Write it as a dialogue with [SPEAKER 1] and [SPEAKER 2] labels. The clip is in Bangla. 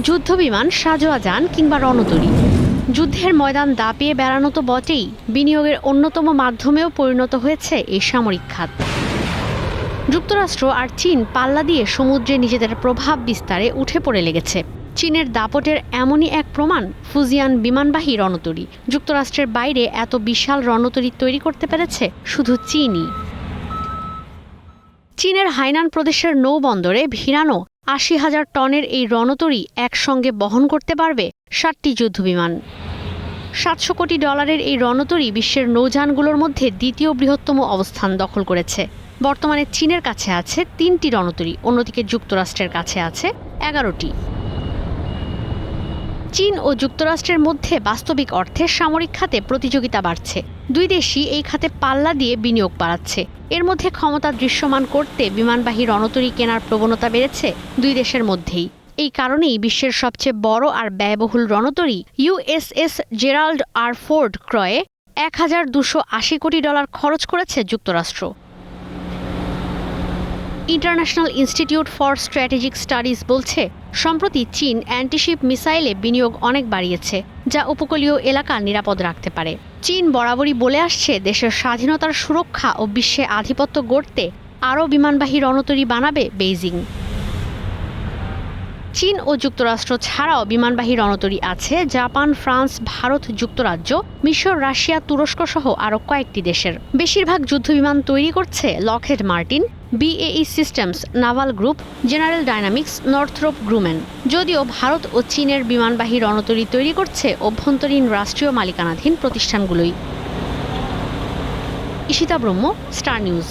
[SPEAKER 1] যুদ্ধবিমান সাজোয়া যান কিংবা রণতরী। যুদ্ধের ময়দান দাপিয়ে বেড়ানো তো বটেই, বিনিয়োগের অন্যতম মাধ্যমেও পরিণত হয়েছে এই সামরিক খাত। যুক্তরাষ্ট্র আর চীন পাল্লা দিয়ে সমুদ্রে নিজেদের প্রভাব বিস্তারে উঠে পড়ে লেগেছে। চীনের দাপটের এমনই এক প্রমাণ ফুজিয়ান বিমানবাহী রণতরী। যুক্তরাষ্ট্রের বাইরে এত বিশাল রণতরী তৈরি করতে পেরেছে শুধু চীনই। চীনের হাইনান প্রদেশের নৌবন্দরে ভিড়ানো আশি হাজার টনের এই রণতরী একসঙ্গে বহন করতে পারবে ষাটটি যুদ্ধবিমান। সাতশো কোটি ডলারের এই রণতরী বিশ্বের নৌযানগুলোর মধ্যে দ্বিতীয় বৃহত্তম অবস্থান দখল করেছে। বর্তমানে চীনের কাছে আছে তিনটি রণতরী, অন্যদিকে যুক্তরাষ্ট্রের কাছে আছে এগারোটি। চীন ও যুক্তরাষ্ট্রের মধ্যে বাস্তবিক অর্থে সামরিক খাতে প্রতিযোগিতা বাড়ছে। দুই দেশই এই খাতে পাল্লা দিয়ে বিনিয়োগ বাড়াচ্ছে। এর মধ্যে ক্ষমতা দৃশ্যমান করতে বিমানবাহী রণতরী কেনার প্রবণতা বেড়েছে দুই দেশের মধ্যেই। এই কারণেই বিশ্বের সবচেয়ে বড় আর ব্যয়বহুল রণতরী ইউএসএস জেরাল্ড আর ফোর্ড ক্রয়ে এক হাজার দুশো আশি কোটি ডলার খরচ করেছে যুক্তরাষ্ট্র। International Institute for Strategic Studies বলছে সম্প্রতি চীন অ্যান্টিশিপ মিসাইলে বিনিয়োগ অনেক বাড়িয়েছে, যা উপকূলীয় এলাকা নিরাপদ রাখতে পারে। চীন বরাবরই বলে আসছে, দেশের স্বাধীনতার সুরক্ষা ও বিশ্বে আধিপত্য গড়তে আরও বিমানবাহী রণতরী বানাবে বেইজিং। চীন ও যুক্তরাষ্ট্র ছাড়াও বিমানবাহী রণতরী আছে, জাপান, ফ্রান্স, ভারত, যুক্তরাজ্য, মিশর, রাশিয়া, তুরস্ক সহ আরও কয়েকটি দেশের। বেশিরভাগ যুদ্ধবিমান তৈরি করছে Lockheed Martin BAE Systems Naval Group General Dynamics Northrop Grumman যদিও ভারত ও চীনের বিমানবাহী রণতরী তৈরি করছে অভ্যন্তরীণ রাষ্ট্রীয় মালিকানাধীন প্রতিষ্ঠানগুলোই। ইশিতা ব্রহ্ম, স্টার নিউজ।